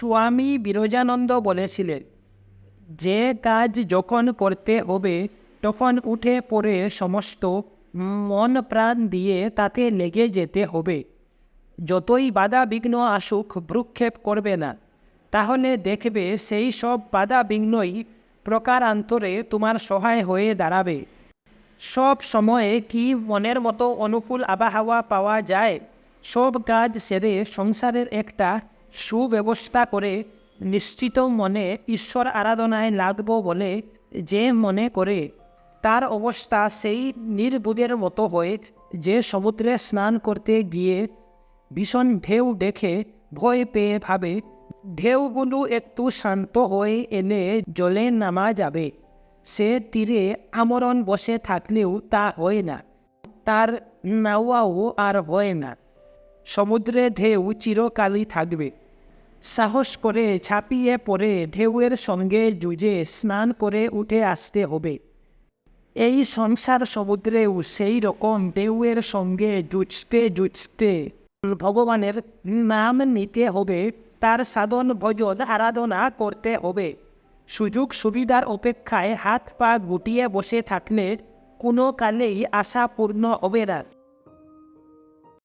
স্বামী বিরজানন্দ বলেছিলেন, যে কাজ যখন করতে হবে, তখন উঠে পড়ে সমস্ত মন প্রাণ দিয়ে তাতে লেগে যেতে হবে। যতই বাধা বিঘ্ন আসুক, ভ্রুক্ষেপ করবে না। তাহলে দেখবে সেই সব বাধা বিঘ্নই প্রকারান্তরে তোমার সহায় হয়ে দাঁড়াবে। সব সময়ে কি মনের মতো অনুকূল আবহাওয়া পাওয়া যায়? সব কাজ সেরে সংসারের একটা সুব্যবস্থা করে নিশ্চিত মনে ঈশ্বর আরাধনায় লাগব বলে যে মনে করে, তার অবস্থা সেই নির্বুদের মতো হয়ে যে সমুদ্রে স্নান করতে গিয়ে ভীষণ ঢেউ দেখে ভয় পেয়ে ভাবে, ঢেউগুলো একটু শান্ত হয়ে এলে জলে নামা যাবে। সে তীরে আমরণ বসে থাকলেও তা হয় না। তার নাওয়াও আর হয় না। সমুদ্রে ঢেউ চিরকালই থাকবে। সাহস করে ছাপিয়ে পড়ে, ঢেউয়ের সঙ্গে যুঝে স্নান করে উঠে আসতে হবে। এই সংসার সমুদ্রেও সেই রকম ঢেউয়ের সঙ্গে জুঝতে জুঝতে ভগবানের নাম নিতে হবে, তার সাধন, ভজন, আরাধনা করতে হবে। সুযোগ সুবিধার অপেক্ষায় হাত পা গুটিয়ে বসে থাকলে কোনো কালেই আশা পূর্ণ হবে না।